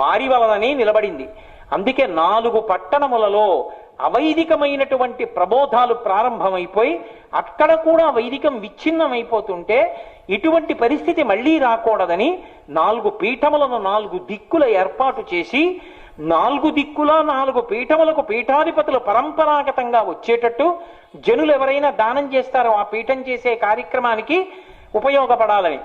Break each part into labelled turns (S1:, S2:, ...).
S1: వారి వలననే నిలబడింది. అందుకే నాలుగు పట్టణములలో అవైదికమైనటువంటి ప్రబోధాలు ప్రారంభమైపోయి అక్కడ కూడా వైదికం విచ్ఛిన్నమైపోతుంటే ఇటువంటి పరిస్థితి మళ్ళీ రాకూడదని నాలుగు పీఠములను నాలుగు దిక్కుల ఏర్పాటు చేసి నాలుగు దిక్కుల నాలుగు పీఠములకు పీఠాధిపతులు పరంపరాగతంగా వచ్చేటట్టు జనులు ఎవరైనా దానం చేస్తారో ఆ పీఠం చేసే కార్యక్రమానికి ఉపయోగపడాలని.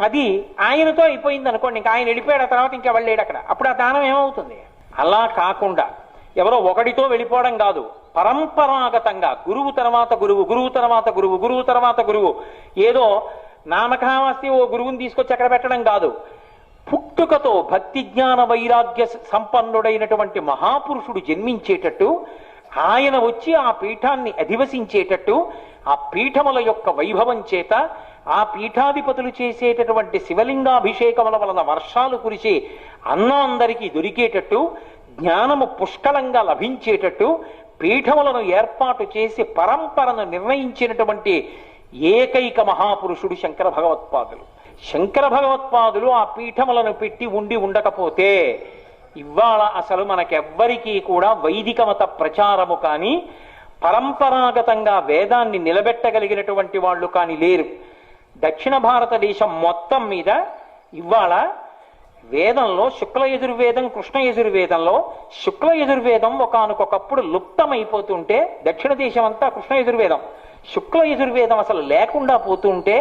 S1: అది ఆయనతో అయిపోయింది అనుకోండి ఇంకా ఆయన వెళ్ళిపోయాడు ఆ తర్వాత ఇంకా వెళ్ళాడు అక్కడ. అప్పుడు ఆ దానం ఏమవుతుంది? అలా కాకుండా ఎవరో ఒకటితో వెళ్ళిపోవడం కాదు పరంపరాగతంగా గురువు తర్వాత గురువు గురువు తర్వాత గురువు గురువు తర్వాత గురువు. ఏదో నామకావాస్తి ఓ గురువుని తీసుకొచ్చి అక్కడ పెట్టడం కాదు. పుట్టుకతో భక్తి జ్ఞాన వైరాగ్య సంపన్నుడైనటువంటి మహాపురుషుడు జన్మించేటట్టు ఆయన వచ్చి ఆ పీఠాన్ని అధివసించేటట్టు ఆ పీఠముల యొక్క వైభవం చేత ఆ పీఠాధిపతులు చేసేటటువంటి శివలింగాభిషేకముల వలన వర్షాలు కురిసి అన్నం అందరికీ దొరికేటట్టు జ్ఞానము పుష్కలంగా లభించేటట్టు పీఠములను ఏర్పాటు చేసి పరంపరను నిర్ణయించినటువంటి ఏకైక మహాపురుషుడు శంకర భగవత్పాదులు. శంకర భగవత్పాదులు ఆ పీఠములను పెట్టి ఉండి ఉండకపోతే ఇవాళ అసలు మనకెవ్వరికీ కూడా వైదిక మత ప్రచారము కానీ పరంపరాగతంగా వేదాన్ని నిలబెట్టగలిగినటువంటి వాళ్ళు కానీ లేరు. దక్షిణ భారతదేశం మొత్తం మీద ఇవాళ వేదంలో శుక్ల యజుర్వేదం కృష్ణ యజుర్వేదంలో శుక్ల యజుర్వేదం ఒకనకొకప్పుడు లుప్తమైపోతుంటే దక్షిణ దేశం అంతా కృష్ణ యజుర్వేదం. శుక్ల యజుర్వేదం అసలు లేకుండా పోతుంటే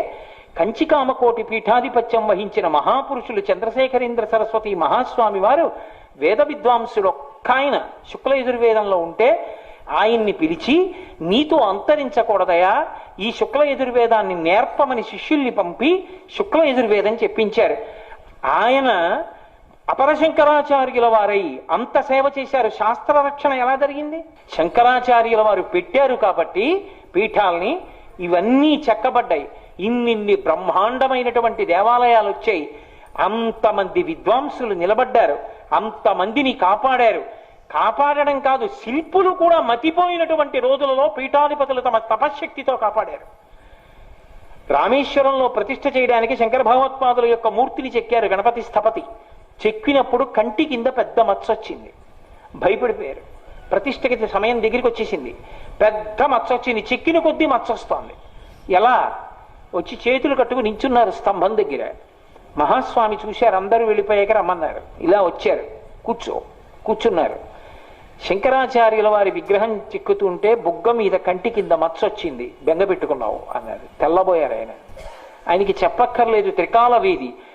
S1: కంచికామకోటి పీఠాధిపత్యం వహించిన మహాపురుషులు చంద్రశేఖరేంద్ర సరస్వతి మహాస్వామి వారు వేద విద్వాంసుడు ఒక్క ఆయన శుక్ల యజుర్వేదంలో ఉంటే ఆయన్ని పిలిచి నీతో అంతరించకూడదయా? ఈ శుక్ల యజుర్వేదాన్ని నేర్పమని శిష్యుల్ని పంపి శుక్ల యజుర్వేదం చెప్పించారు. ఆయన అపర శంకరాచార్యుల వారై అంత సేవ చేశారు. శాస్త్ర రక్షణ ఎలా జరిగింది? శంకరాచార్యుల వారు పెట్టారు కాబట్టి పీఠాల్ని ఇవన్నీ చెక్కబడ్డాయి. ఇన్నిన్ని బ్రహ్మాండమైనటువంటి దేవాలయాలు వచ్చాయి. అంతమంది విద్వాంసులు నిలబడ్డారు. అంతమందిని కాపాడారు. కాపాడడం కాదు శిల్పులు కూడా మతిపోయినటువంటి రోజులలో పీఠాధిపతులు తమ తపశ్శక్తితో కాపాడారు. రామేశ్వరంలో ప్రతిష్ఠ చేయడానికి శంకర భగవత్పాదుల యొక్క మూర్తిని చెక్కారు గణపతి స్థపతి. చెక్కినప్పుడు కంటి కింద పెద్ద మచ్చ వచ్చింది. భయపడిపోయారు. ప్రతిష్టకి సమయం దగ్గరికి వచ్చేసింది. పెద్ద మచ్చ వచ్చింది. చెక్కిన కొద్దీ మచ్చ వస్తోంది. ఎలా? వచ్చి చేతులు కట్టుకుని నించున్నారు స్తంభం దగ్గర. మహాస్వామి చూశారు అందరూ వెళ్ళిపోయాక రమ్మన్నారు. ఇలా వచ్చారు. కూర్చో కూర్చున్నారు. శంకరాచార్యుల వారి విగ్రహం చిక్కుతుంటే బుగ్గ మీద కంటి కింద మచ్చొచ్చింది. బెంగ పెట్టుకున్నావు అన్నారు తెల్లబోయారు ఆయన. ఆయనకి చెప్పక్కర్లేదు త్రికాల వీధి.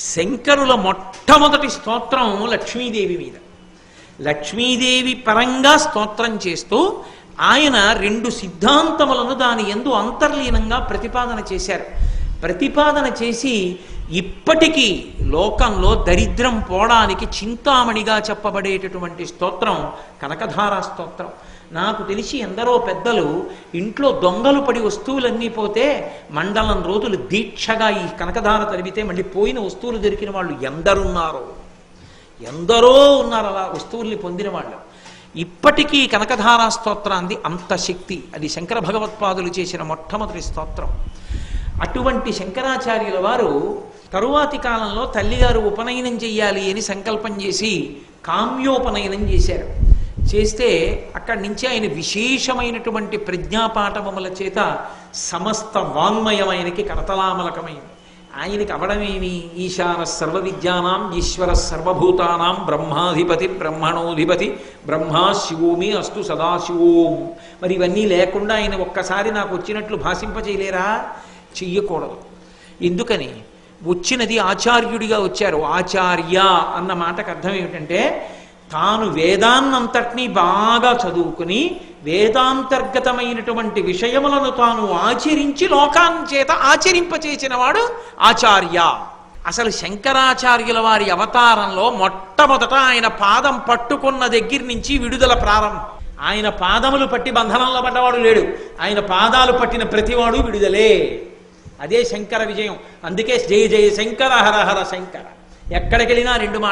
S1: శంకరుల మొట్టమొదటి స్తోత్రం లక్ష్మీదేవి మీద. లక్ష్మీదేవి పరంగా స్తోత్రం చేస్తూ ఆయన రెండు సిద్ధాంతములను దాని ఎందు అంతర్లీనంగా ప్రతిపాదన చేశారు. ప్రతిపాదన చేసి ఇప్పటికీ లోకంలో దరిద్రం పోవడానికి చింతామణిగా చెప్పబడేటటువంటి స్తోత్రం కనకధారా స్తోత్రం. నాకు తెలిసి ఎందరో పెద్దలు ఇంట్లో దొంగలు పడి వస్తువులన్నీ పోతే మండలం రోజులు దీక్షగా ఈ కనకధార తరిమితే మళ్ళీ పోయిన వస్తువులు దొరికిన వాళ్ళు ఎందరున్నారో. ఎందరో ఉన్నారు అలా వస్తువుల్ని పొందిన వాళ్ళు. ఇప్పటికీ కనకధారా స్తోత్రాన్ని అంత శక్తి. అది శంకర భగవత్పాదులు చేసిన మొట్టమొదటి స్తోత్రం. అటువంటి శంకరాచార్యుల వారు తరువాతి కాలంలో తల్లిగారు ఉపనయనం చెయ్యాలి అని సంకల్పం చేసి కామ్యోపనయనం చేశారు. చేస్తే అక్కడి నుంచి ఆయన విశేషమైనటువంటి ప్రజ్ఞాపాఠమముల చేత సమస్త వాంగ్మయమైనకి కరతలామలకమైంది. ఆయనకి అవడమేమి? ఈశాన సర్వ విద్యానాం ఈశ్వర సర్వభూతానాం బ్రహ్మాధిపతి బ్రహ్మణోధిపతి బ్రహ్మా శివోమి అస్తు సదాశివోం మరి ఇవన్నీ లేకుండా ఆయన ఒక్కసారి నాకు వచ్చినట్లు భాషింపచేయలేరా? చెయ్యకూడదు. ఎందుకని? వచ్చినది ఆచార్యుడిగా వచ్చారు. ఆచార్య అన్న మాటకు అర్థం ఏమిటంటే తాను వేదాన్నంతటినీ బాగా చదువుకుని వేదాంతర్గతమైనటువంటి విషయములను తాను ఆచరించి లోకాన్ని చేత ఆచరింపచేసిన వాడు ఆచార్య. అసలు శంకరాచార్యుల వారి అవతారంలో మొట్టమొదట ఆయన పాదం పట్టుకున్న దగ్గర నుంచి విడుదల ప్రారంభం. ఆయన పాదములు పట్టి బంధనంలో పడ్డవాడు లేడు. ఆయన పాదాలు పట్టిన ప్రతివాడు విడుదలే. అదే శంకర విజయం. అందుకే జయ జయ శంకర హర హర శంకర. ఎక్కడికి వెళ్ళినా రెండు మా